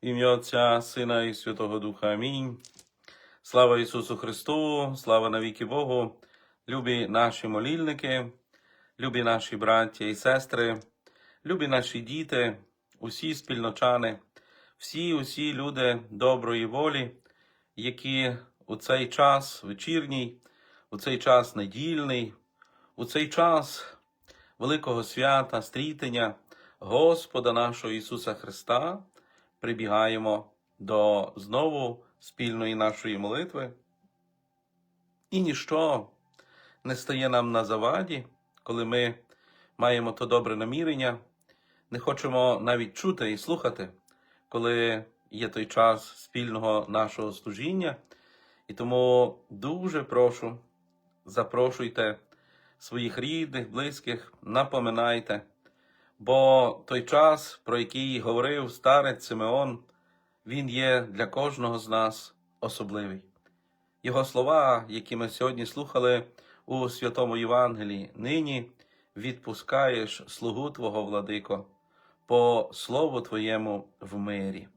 Ім'я Отця, Сина і Святого Духа. Амінь. Слава Ісусу Христу, слава навіки Богу, любі наші молільники, любі наші браття і сестри, любі наші діти, усі спільночани, всі усі люди доброї волі, які у цей час вечірній, у цей час недільний, у цей час великого свята, стрітення Господа нашого Ісуса Христа прибігаємо до знову спільної нашої молитви. І ніщо не стає нам на заваді, коли ми маємо то добре намірення, не хочемо навіть чути і слухати, коли є той час спільного нашого служіння. І тому дуже прошу, запрошуйте своїх рідних, близьких, напоминайте. Бо той час, про який говорив старець Симеон, він є для кожного з нас особливий. Його слова, які ми сьогодні слухали у Святому Євангелії, нині відпускаєш слугу Твого владико, по слову Твоєму в мирі.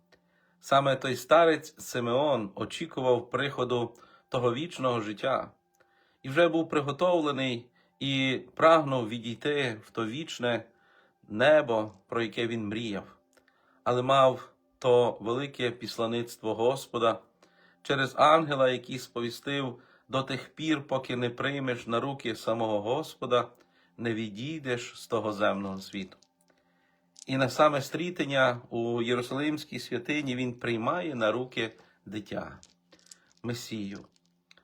Саме той старець Симеон очікував приходу того вічного життя і вже був приготовлений і прагнув відійти в то вічне небо, про яке він мріяв, але мав то велике післаництво Господа через ангела, який сповістив до тих пір, поки не приймеш на руки самого Господа, не відійдеш з того земного світу. І на саме стрітення у Єрусалимській святині він приймає на руки дитя, Месію,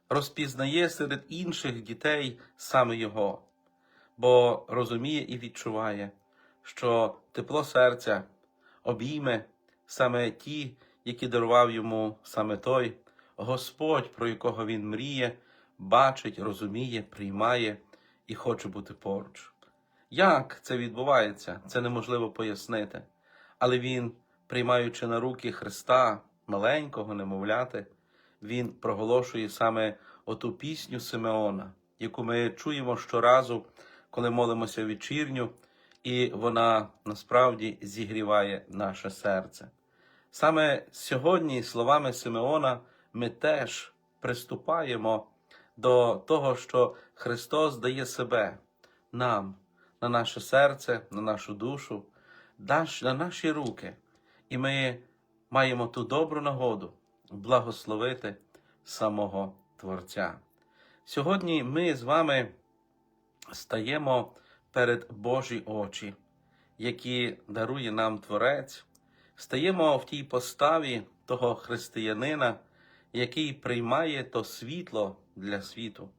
розпізнає серед інших дітей саме його, бо розуміє і відчуває, що тепло серця обійме саме ті, які дарував йому саме той Господь, про якого він мріє, бачить, розуміє, приймає і хоче бути поруч. Як це відбувається, це неможливо пояснити. Але він, приймаючи на руки Христа, маленького немовляти, він проголошує саме оту пісню Симеона, яку ми чуємо щоразу, коли молимося вечірню, і вона насправді зігріває наше серце. Саме сьогодні, словами Симеона, ми теж приступаємо до того, що Христос дає себе нам на наше серце, на нашу душу, на наші руки, і ми маємо ту добру нагоду благословити самого Творця. Сьогодні ми з вами стаємо перед Божі очі, які дарує нам Творець, стаємо в тій поставі того християнина, який приймає то світло для світу.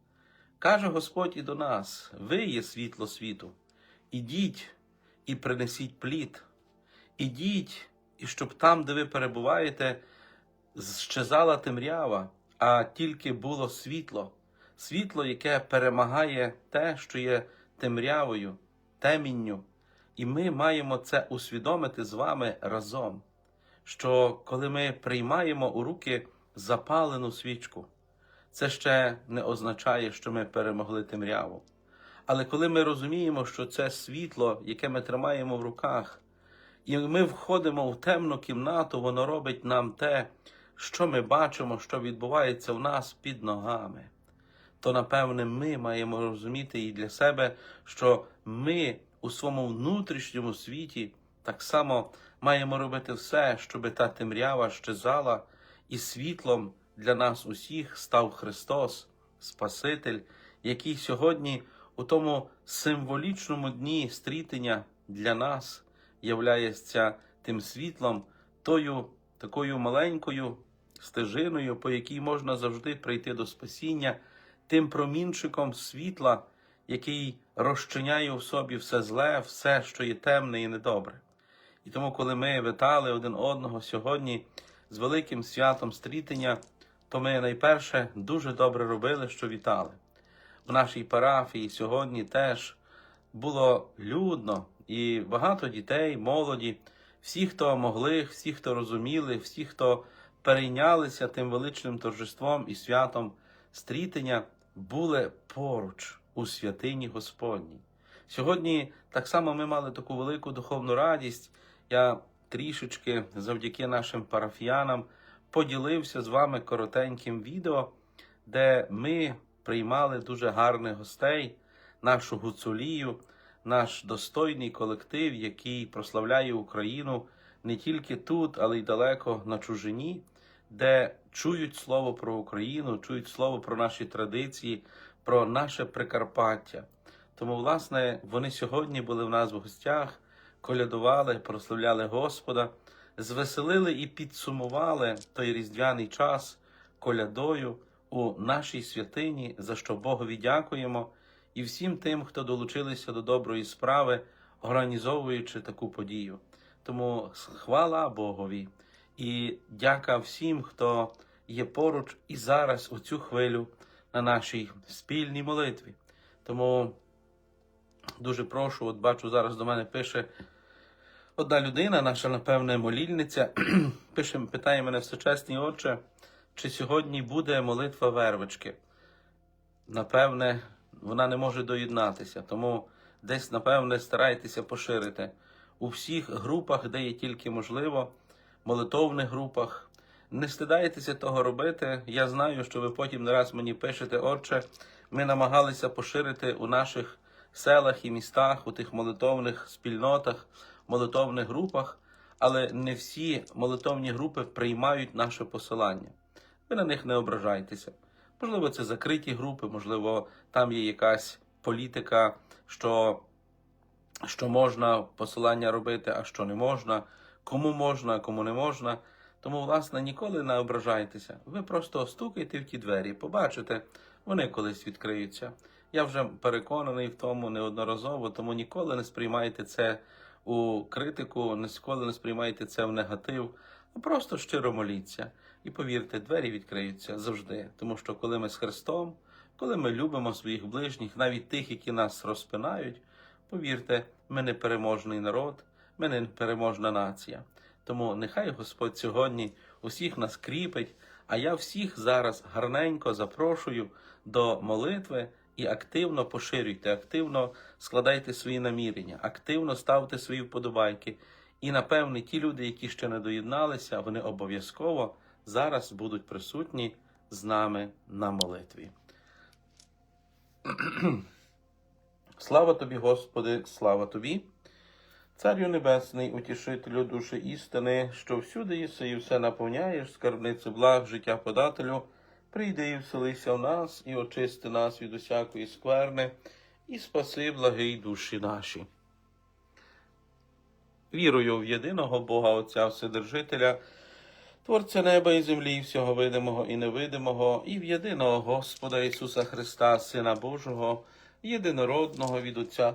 Каже Господь і до нас: ви є світло світу. Ідіть і принесіть плід. Ідіть, і щоб там, де ви перебуваєте, щезала темрява, а тільки було світло, світло, яке перемагає те, що є темрявою, темінню. І ми маємо це усвідомити з вами разом. Що коли ми приймаємо у руки запалену свічку, це ще не означає, що ми перемогли темряву. Але коли ми розуміємо, що це світло, яке ми тримаємо в руках, і ми входимо в темну кімнату, воно робить нам те, що ми бачимо, що відбувається в нас під ногами, то напевне ми маємо розуміти і для себе, що ми у своєму внутрішньому світі так само маємо робити все, щоб та темрява щезала, і світлом для нас усіх став Христос, Спаситель, який сьогодні у тому символічному дні стрітення для нас являється тим світлом, тою такою маленькою стежиною, по якій можна завжди прийти до спасіння, тим промінчиком світла, який розчиняє в собі все зле, все, що є темне і недобре. І тому, коли ми вітали один одного сьогодні з великим святом стрітення, то ми найперше дуже добре робили, що вітали. В нашій парафії сьогодні теж було людно і багато дітей, молоді, всі, хто могли, всі, хто розуміли, всі, хто перейнялися тим величним торжеством і святом стрітення, були поруч у святині Господній. Сьогодні так само ми мали таку велику духовну радість. Я трішечки завдяки нашим парафіянам поділився з вами коротеньким відео, де ми приймали дуже гарних гостей, нашу гуцулію, наш достойний колектив, який прославляє Україну не тільки тут, але й далеко на чужині, де чують слово про Україну, чують слово про наші традиції, про наше Прикарпаття. Тому, власне, вони сьогодні були в нас в гостях, колядували, прославляли Господа, звеселили і підсумували той різдвяний час колядою у нашій святині, за що Богові дякуємо, і всім тим, хто долучилися до доброї справи, організовуючи таку подію. Тому хвала Богові і дяка всім, хто є поруч і зараз у цю хвилю на нашій спільній молитві. Тому дуже прошу, от бачу, зараз до мене пише одна людина, наша, напевне, молільниця, пише, питає мене всечесний отче, чи сьогодні буде молитва вервички. Напевне, вона не може доєднатися, тому десь, напевне, старайтеся поширити у всіх групах, де є тільки можливо, молитовних групах. Не стидайтеся того робити. Я знаю, що ви потім не раз мені пишете, отче, ми намагалися поширити у наших селах і містах, у тих молитовних спільнотах, молитовних групах, але не всі молитовні групи приймають наше посилання. Ви на них не ображайтеся. Можливо, це закриті групи, можливо, там є якась політика, що, що можна посилання робити, а що не можна, кому можна, а кому не можна. Тому, власне, ніколи не ображайтеся. Ви просто стукайте в ті двері, побачите, вони колись відкриються. Я вже переконаний в тому неодноразово, тому ніколи не сприймайте це у критику, ніколи не сприймайте це в негатив, а просто щиро моліться. І повірте, двері відкриються завжди. Тому що коли ми з Христом, коли ми любимо своїх ближніх, навіть тих, які нас розпинають, повірте, ми не переможний народ, ми не переможна нація. Тому нехай Господь сьогодні усіх нас кріпить, а я всіх зараз гарненько запрошую до молитви і активно поширюйте, активно складайте свої намірення, активно ставте свої вподобайки. І напевне, ті люди, які ще не доєдналися, вони обов'язково зараз будуть присутні з нами на молитві. Слава тобі, Господи, слава тобі. Царю Небесний, утішителю душі істини, що всюди єси і все наповняєш, скарбницю благ, життя подателю, прийди і вселися в нас, і очисти нас від усякої скверни, і спаси благий душі наші. Вірую в єдиного Бога Отця Вседержителя, Творця неба і землі, і всього видимого і невидимого, і в єдиного Господа Ісуса Христа, Сина Божого, єдинородного від Отця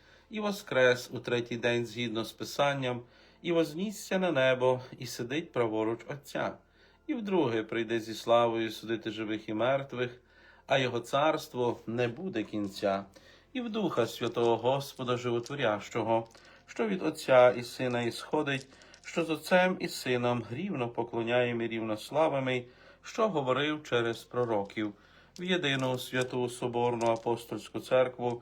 і воскрес у третій день згідно з Писанням, і вознісся на небо, і сидить праворуч Отця, і вдруге прийде зі славою судити живих і мертвих, а його царство не буде кінця, і в Духа Святого Господа Животворящого, що від Отця і Сина ісходить, що з Отцем і Сином рівно поклоняємо і рівно славами, що говорив через пророків, в єдину святу Соборну апостольську церкву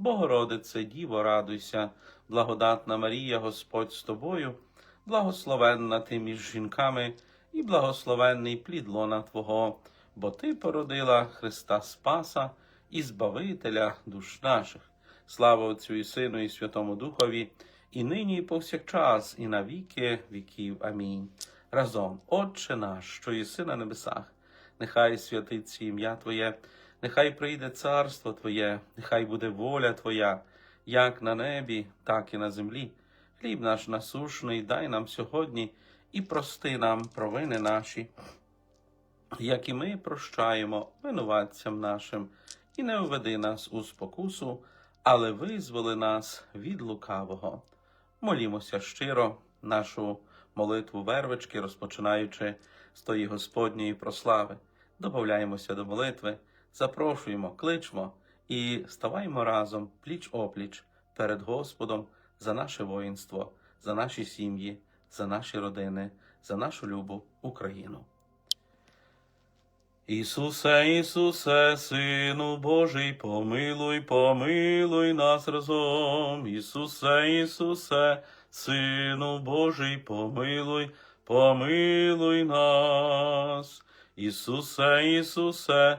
Богородице, Діво, радуйся, благодатна Марія, Господь з тобою, благословенна ти між жінками, і благословенний плід лона Твого, бо Ти породила Христа Спаса і Збавителя душ наших. Слава Отцю і Сину, і Святому Духові, і нині, і повсякчас, і на віки віків. Амінь. Разом, Отче наш, що єси на небесах, нехай святиться ім'я Твоє, нехай прийде царство Твоє, нехай буде воля Твоя, як на небі, так і на землі. Хліб наш насушний дай нам сьогодні і прости нам провини наші, як і ми прощаємо винуватцям нашим, і не введи нас у спокусу, але визволи нас від лукавого. Молімося щиро нашу молитву вервички, розпочинаючи з тої Господньої прослави. Добавляємося до молитви, запрошуємо, кличмо і ставаймо разом пліч опліч перед Господом за наше воїнство, за наші сім'ї, за наші родини, за нашу любу Україну. Ісусе, Ісусе, Сину Божий, помилуй, помилуй нас разом. Ісусе, Ісусе, Сину Божий, помилуй, помилуй нас. Ісусе, Ісусе,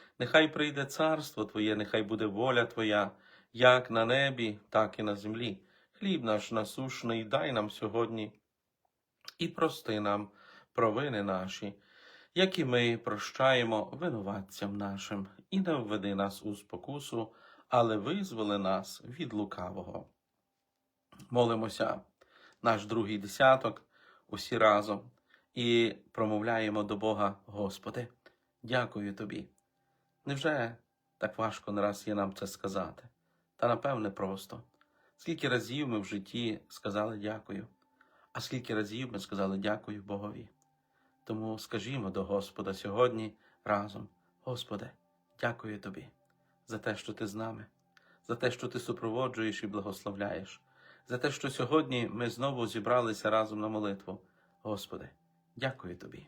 нехай прийде царство Твоє, нехай буде воля Твоя, як на небі, так і на землі. Хліб наш насушний дай нам сьогодні і прости нам провини наші, як і ми прощаємо винуватцям нашим, і не введи нас у спокусу, але визволи нас від лукавого. Молимося, наш другий десяток, усі разом, і промовляємо до Бога, Господи, дякую Тобі. Невже так важко нараз є нам це сказати? Та напевне просто. Скільки разів ми в житті сказали дякую, а скільки разів ми сказали дякую Богові. Тому скажімо до Господа сьогодні разом, Господи, дякую Тобі за те, що Ти з нами, за те, що Ти супроводжуєш і благословляєш, за те, що сьогодні ми знову зібралися разом на молитву. Господи, дякую Тобі.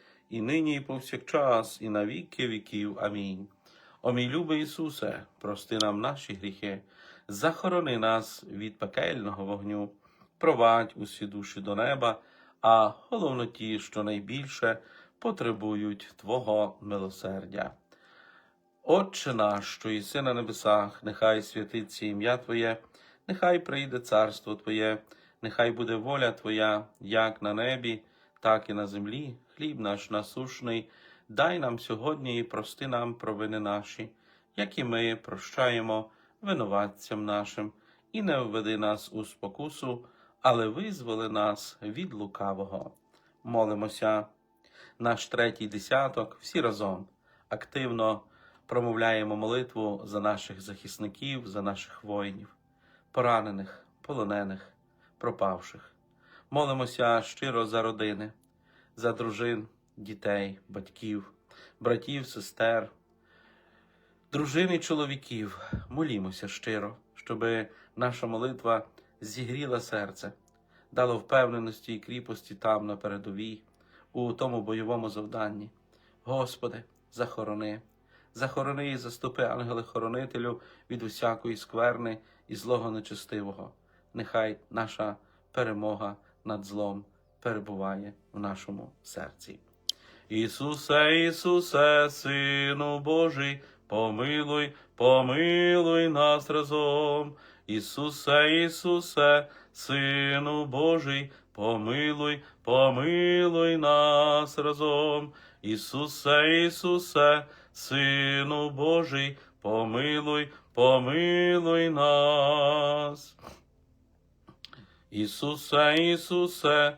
і нині, і повсякчас, і на віки віків. Амінь. О мій любий Ісусе, прости нам наші гріхи, захорони нас від пекельного вогню, провадь усі душі до неба, а головно ті, що найбільше потребують Твого милосердя. Отче наш, що єси на небесах, нехай святиться ім'я Твоє, нехай прийде царство Твоє, нехай буде воля Твоя, як на небі, так і на землі. Хліб наш насушний, дай нам сьогодні і прости нам провини наші, як і ми прощаємо винуватцям нашим, і не введи нас у спокусу, але визволи нас від лукавого. Молимося. Наш третій десяток, всі разом активно промовляємо молитву за наших захисників, за наших воїнів, поранених, полонених, пропавших. Молимося щиро за родини, за дружин, дітей, батьків, братів, сестер, дружин і чоловіків. Молімося щиро, щоб наша молитва зігріла серце, дала впевненості і кріпості там на передовій, у тому бойовому завданні. Господи, захорони, захорони і заступи, ангели-хоронителю, від усякої скверни і злого нечестивого. Нехай наша перемога над злом перебуває в нашому серці. Ісусе, Ісусе, Сину Божий, помилуй, помилуй нас разом. Ісусе, Ісусе, Сину Божий, помилуй, помилуй нас разом. Ісусе, Ісусе, Сину Божий, помилуй, помилуй нас. Ісусе, Ісусе,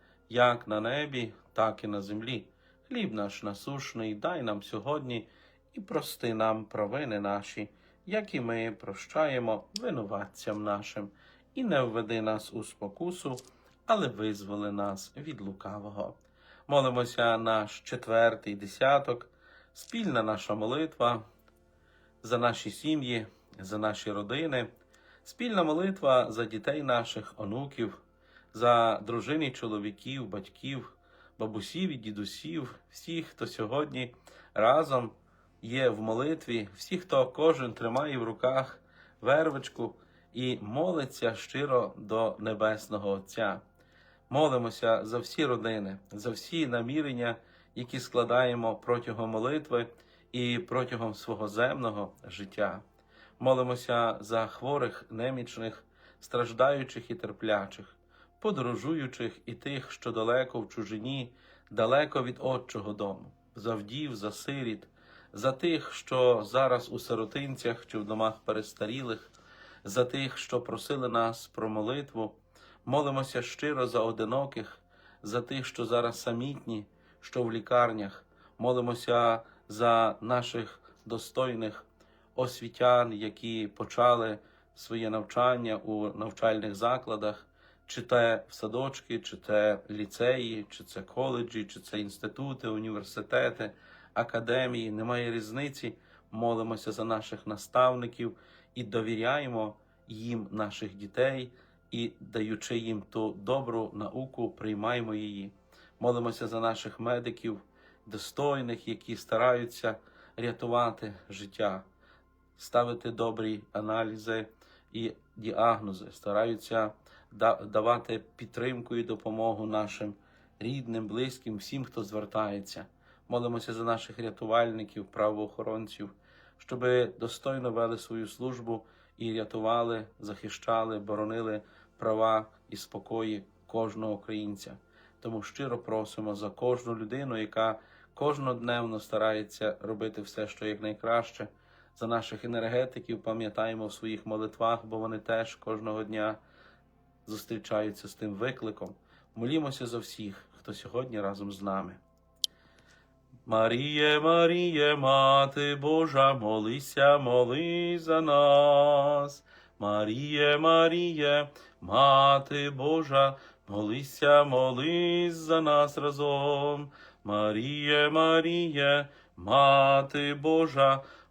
як на небі, так і на землі. Хліб наш насушний, дай нам сьогодні і прости нам провини наші, як і ми прощаємо винуватцям нашим, і не введи нас у спокусу, але визволи нас від лукавого. Молимося наш четвертий десяток, спільна наша молитва за наші сім'ї, за наші родини, спільна молитва за дітей наших, онуків, за дружин і чоловіків, батьків, бабусів і дідусів, всіх, хто сьогодні разом є в молитві, всі, хто кожен тримає в руках вервичку і молиться щиро до Небесного Отця. Молимося за всі родини, за всі намірення, які складаємо протягом молитви і протягом свого земного життя. Молимося за хворих, немічних, страждаючих і терплячих, подорожуючих і тих, що далеко в чужині, далеко від Отчого дому, за вдів, за сиріт, за тих, що зараз у сиротинцях чи в домах перестарілих, за тих, що просили нас про молитву, Молимося щиро за одиноких, за тих, що зараз самітні, що в лікарнях. Молимося за наших достойних освітян, які почали своє навчання у навчальних закладах, чи те садочки, чи те ліцеї, чи це коледжі, чи це інститути, університети, академії. Немає різниці. Молимося за наших наставників і довіряємо їм наших дітей і, даючи їм ту добру науку, приймаємо її. Молимося за наших медиків, достойних, які стараються рятувати життя, ставити добрі аналізи і діагнози, стараються давати підтримку і допомогу нашим рідним, близьким, всім, хто звертається. Молимося за наших рятувальників, правоохоронців, щоб достойно вели свою службу і рятували, захищали, боронили права і спокої кожного українця. Тому щиро просимо за кожну людину, яка кожнодневно старається робити все, що якнайкраще. За наших енергетиків пам'ятаємо в своїх молитвах, бо вони теж кожного дня зустрічаються з тим викликом. Молімося за всіх, хто сьогодні разом з нами. Маріє, Маріє, Мати Божа, молися, моли за нас. Маріє, Маріє, Мати Божа, молися, молись за нас разом. Маріє, Маріє, Мати Божа,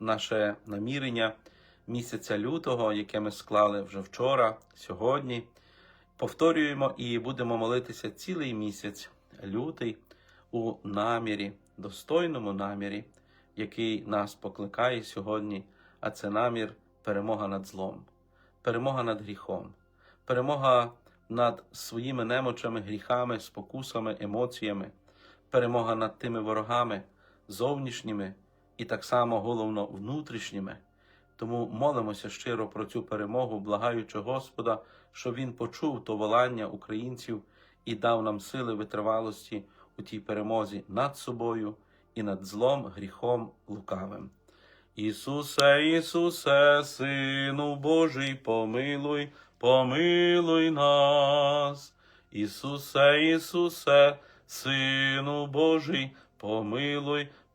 наше намірення місяця лютого, яке ми склали вже вчора, сьогодні. Повторюємо і будемо молитися цілий місяць, лютий, у намірі, достойному намірі, який нас покликає сьогодні, а це намір перемога над злом, перемога над гріхом, перемога над своїми немочами, гріхами, спокусами, емоціями, перемога над тими ворогами, зовнішніми і так само головно внутрішніми. Тому молимося щиро про цю перемогу, благаючи Господа, щоб Він почув то волання українців і дав нам сили витривалості у тій перемозі над собою і над злом, гріхом лукавим. Ісусе, Ісусе, Сину Божий, помилуй, помилуй нас. Ісусе, Ісусе, Сину Божий, помилуй,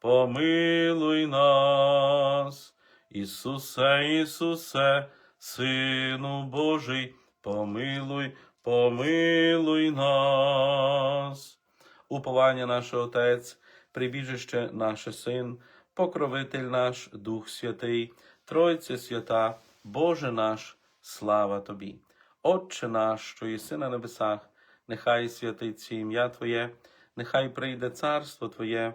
помилуй нас. Ісусе, Ісусе, Сину Божий, помилуй, помилуй нас. Уповання наше Отець, прибіжище наше Син, покровитель наш, Дух Святий, Тройця свята, Боже наш, слава Тобі. Отче наш, що єси на небесах, нехай святиться ім'я Твоє, нехай прийде царство Твоє,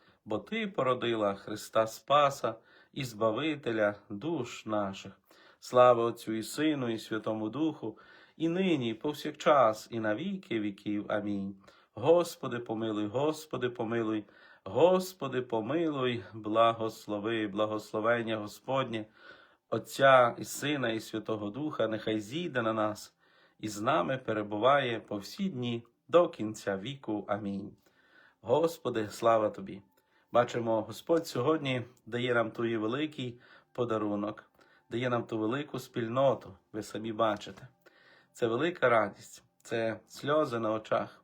бо Ти породила Христа Спаса і Збавителя душ наших. Слава Отцю і Сину, і Святому Духу, і нині, і повсякчас, і на віки віків. Амінь. Господи, помилуй, Господи, помилуй, Господи, помилуй, благослови, благословення Господнє, Отця і Сина, і Святого Духа, нехай зійде на нас і з нами перебуває по всі дні до кінця віку. Амінь. Господи, слава Тобі! Бачимо, Господь сьогодні дає нам той великий подарунок, дає нам ту велику спільноту, ви самі бачите. Це велика радість, це сльози на очах,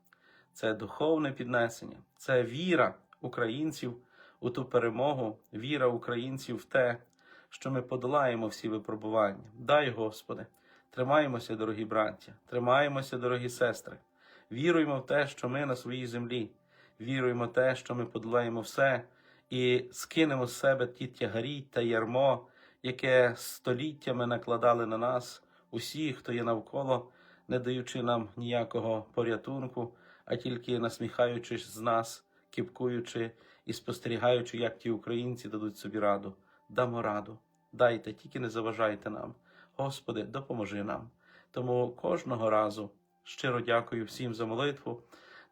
це духовне піднесення, це віра українців у ту перемогу, віра українців в те, що ми подолаємо всі випробування. Дай, Господи, тримаємося, дорогі браття, тримаємося, дорогі сестри, віруємо в те, що ми на своїй землі, віруємо те, що ми подолаємо все і скинемо з себе ті тягарі та ярмо, яке століттями накладали на нас усі, хто є навколо, не даючи нам ніякого порятунку, а тільки насміхаючись з нас, кіпкуючи і спостерігаючи, як ті українці дадуть собі раду. Дамо раду, дайте, тільки не заважайте нам. Господи, допоможи нам. Тому кожного разу щиро дякую всім за молитву.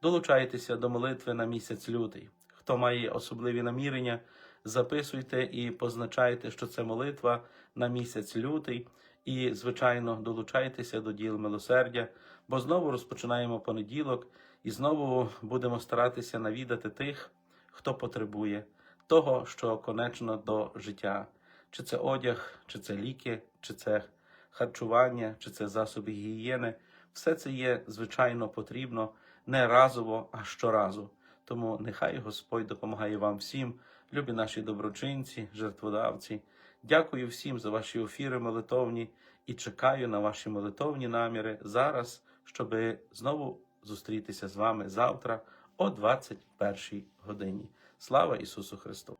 Долучайтеся до молитви на місяць лютий. Хто має особливі намірення, записуйте і позначайте, що це молитва на місяць лютий. І, звичайно, долучайтеся до діл милосердя, бо знову розпочинаємо понеділок і знову будемо старатися навідати тих, хто потребує того, що конечно до життя. Чи це одяг, чи це ліки, чи це харчування, чи це засоби гігієни. Все це є, звичайно, потрібно не разово, а щоразу. Тому нехай Господь допомагає вам всім, любі наші доброчинці, жертводавці. Дякую всім за ваші ефіри молитовні і чекаю на ваші молитовні наміри зараз, щоб знову зустрітися з вами завтра о 21 годині. Слава Ісусу Христу!